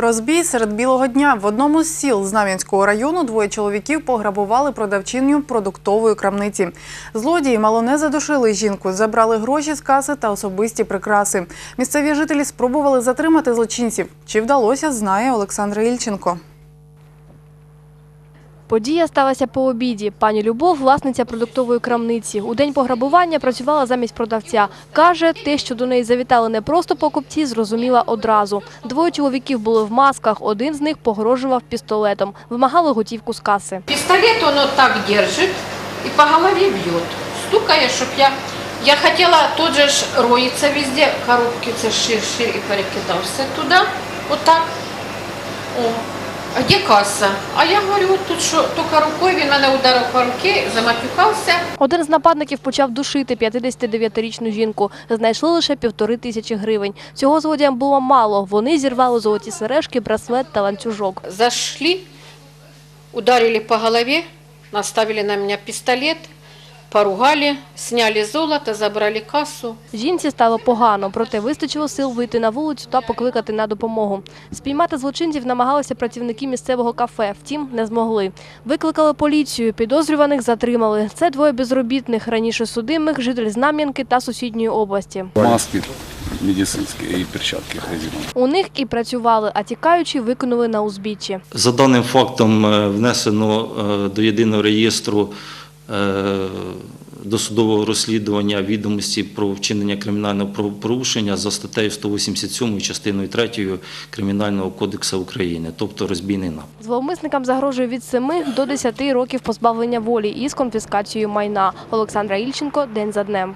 Розбій серед білого дня в одному з сіл Знам'янського району двоє чоловіків пограбували продавчиню продуктової крамниці. Злодії мало не задушили жінку, забрали гроші з каси та особисті прикраси. Місцеві жителі спробували затримати злочинців. Чи вдалося, знає Олександр Ільченко. Подія сталася по обіді. Пані Любов, власниця продуктової крамниці. У день пограбування працювала замість продавця. Каже, те, що до неї завітали не просто покупці, зрозуміла одразу. Двоє чоловіків були в масках, один з них погрожував пістолетом. Вимагали готівку з каси. Пистолет он так держит и по голове бьет. Стукає, щоб я... Я хотела тот же ж роиться везде, коробки це ширші і перекидався туди, отак. А де каса? А я говорю, тут що, тільки рукою він мене ударив по руки, заматюкався. Один з нападників почав душити 59-річну жінку. Знайшли лише півтори тисячі гривень. Цього злодіям було мало. Вони зірвали золоті сережки, браслет та ланцюжок. Зайшли, ударили по голові, наставили на мене пистолет, поругали, сняли золото, забрали кассу. Жінці стало погано, проте вистачило сил вийти на вулицю та покликати на допомогу. Спіймати злочинців намагалися працівники місцевого кафе, втім не змогли. Викликали поліцію, підозрюваних затримали. Це двоє безробітних, раніше судимих, житель Знам'янки та сусідньої області. маски медицинские и перчатки резиновые. У них і працювали, а тікаючі виконали на узбіччі. За даним фактом е, внесено е, до єдиного реєстру досудового розслідування відомості про вчинення кримінального правопорушення за статтею 187 частиною 3 Кримінального кодексу України, тобто розбійний напад. Зловмисникам загрожує від 7 до 10 років позбавлення волі із конфіскацією майна. Олександра Ільченко день за днем.